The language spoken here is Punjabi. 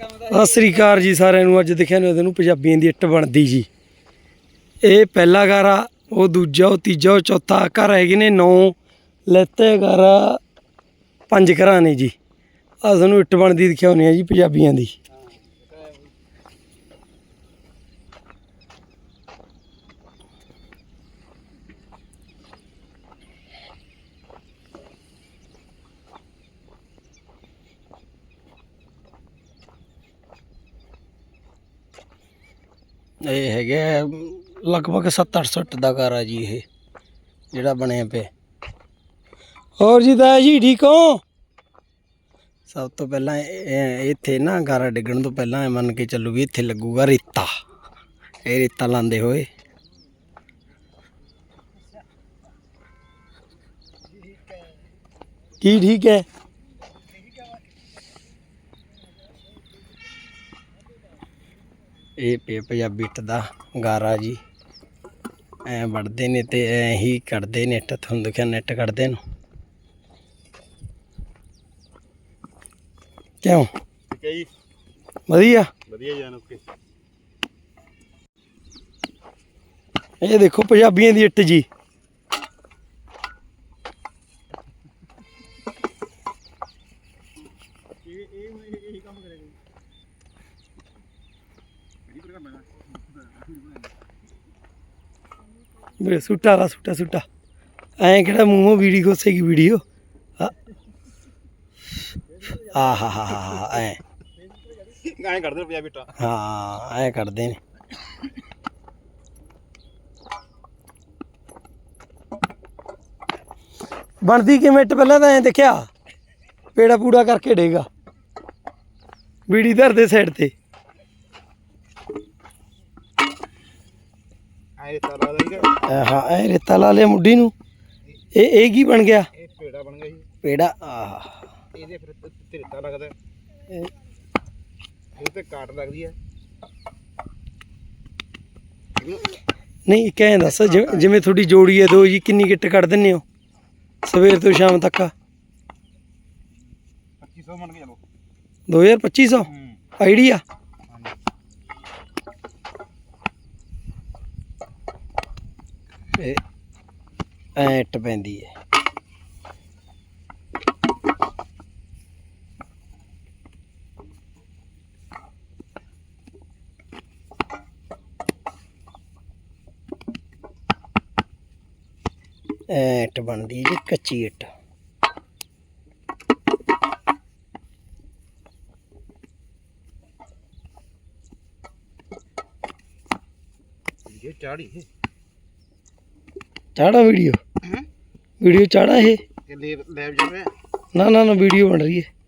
ਸਤਿ ਸ੍ਰੀ ਅਕਾਲ ਜੀ ਸਾਰਿਆਂ ਨੂੰ। ਅੱਜ ਦਿਖਿਆ ਨੇ ਉਹਨੂੰ ਪੰਜਾਬੀਆਂ ਦੀ ਇੱਟ ਬਣਦੀ ਜੀ। ਇਹ ਪਹਿਲਾ ਘਰ ਆ, ਉਹ ਦੂਜਾ, ਉਹ ਤੀਜਾ, ਉਹ ਚੌਥਾ। ਘਰ ਹੈਗੇ ਨੇ ਨੌ। ਲੈਤੇ ਘਰ ਪੰਜ ਘਰਾਂ ਨੇ ਜੀ। ਆ ਤੁਹਾਨੂੰ ਇੱਟ ਬਣਦੀ ਦਿਖਾਉਂਦੇ ਆ ਜੀ ਪੰਜਾਬੀਆਂ ਦੀ। ਇਹ ਹੈਗੇ ਲਗਭਗ 7-800 ਇੱਟ ਦਾ ਘਰ ਆ ਜੀ ਇਹ, ਜਿਹੜਾ ਬਣਿਆ ਪਿਆ। ਹੋਰ ਜੀ ਦਾ ਜੀ, ਠੀਕ ਹੋ? ਸਭ ਤੋਂ ਪਹਿਲਾਂ ਇੱਥੇ ਨਾ ਘਰ ਡਿੱਗਣ ਤੋਂ ਪਹਿਲਾਂ ਮੰਨ ਕੇ ਚੱਲੋ ਵੀ ਇੱਥੇ ਲੱਗੂਗਾ ਰੇਤਾ। ਇਹ ਰੇਤਾ ਲਾਉਂਦੇ ਹੋਏ। ਕੀ ਠੀਕ ਹੈ? ਇਹ ਪੇ ਪੰਜਾਬੀ ਇੱਟ ਦਾ ਗਾਰਾ ਜੀ। ਐ ਵੜਦੇ ਨੇ ਤੇ ਐ ਹੀ ਕੱਢਦੇ ਨੇ ਇੱਟ ਤੁਹਾਨੂੰ ਦਿਖਿਆ ਨੈਟ ਕੱਢਦੇ ਨੂੰ? ਕਿਉਂ? ਠੀਕ ਹੈ ਜੀ। ਵਧੀਆ? ਵਧੀਆ ਜਾਨ ਓਕੇ। ਇਹ ਦੇਖੋ ਪੰਜਾਬੀਆਂ ਦੀ ਇੱਟ ਜੀ। ਇਹ ਇਹ ਇਹ ਕੰਮ ਕਰੇਗਾ ਮੇਰੇ ਸੁੱਟਾ ਲਾ ਸੁੱਟਾ ਸੁੱਟਾ। ਐਂ ਕਿਹੜਾ ਮੂੰਹੋਂ ਵੀਡੀਓ ਖੋਸੇਗੀ ਵੀਡੀਓ ਆ। ਹਾ ਹਾ ਹਾ ਐ। ਐਂ ਕਰਦੇ ਪੰਜਾਬੀ ਟਾ। ਹਾਂ ਐ ਕੱਢਦੇ ਨੇ। ਬਣਦੀ ਕਿਵੇਂ? ਇੱਟ ਪਹਿਲਾਂ ਤਾਂ ਐ ਦੇਖਿਆ। ਪੇੜਾ ਪੂੜਾ ਕਰਕੇ ਡੇਗਾ। ਬੀੜੀ ਧਰਦੇ ਸਾਈਡ ਤੇ। ਐਂ ਹੀਗਾ ਐ ਹਾਂ ਐ ਰੇਤਾ ਲਾ ਲਿਆ ਮੁੱਢੀ ਨੂੰ। ਇਹ ਇਹ ਕੀ ਬਣ ਗਿਆ? ਇਹ ਪੇੜਾ ਬਣ ਗਿਆ ਜੀ। ਪੇੜਾ ਆਹ। ਇਹਦੇ ਫਿਰ ਤੇ- ਤੇ ਰੇਤਾ ਲੱਗਦਾ। ਇਹ ਤੇ ਕਾਟ ਲੱਗਦੀ ਹੈ ਨਹੀਂ ਐਂ ਦੱਸ ਜਿਵੇਂ ਤੁਹਾਡੀ ਜੋੜੀ ਹੈ ਦੋ ਜੀ ਕਿੰਨੀ ਕਿੱਟ ਕੱਢ ਦਿੰਦੇ ਹੋ? ਸਵੇਰ ਤੋਂ ਸ਼ਾਮ ਤੱਕ? 2500 ਮੰਨ ਕੇ ਚਲੋ। 2250 ਹੂੰ। ਆਈਡੀਆ? ਇਹ ਐਂ ਪੈਂਦੀ ਹੈ। ਐਂ ਬਣਦੀ ਹੈ ਜੀ ਕੱਚੀ ਇੱਟ। ਇਹ ਚਾੜੀ ਇਹ ਚਾੜਾ ਵੀਡੀਓ? ਵੀਡੀਓ ਚਾੜਾ ਇਹ? ਲੈਬ ਜਾਵੇ। ਨਾ ਨਾ ਨਾ ਵੀਡੀਓ ਬਣ ਰਹੀ ਹੈ।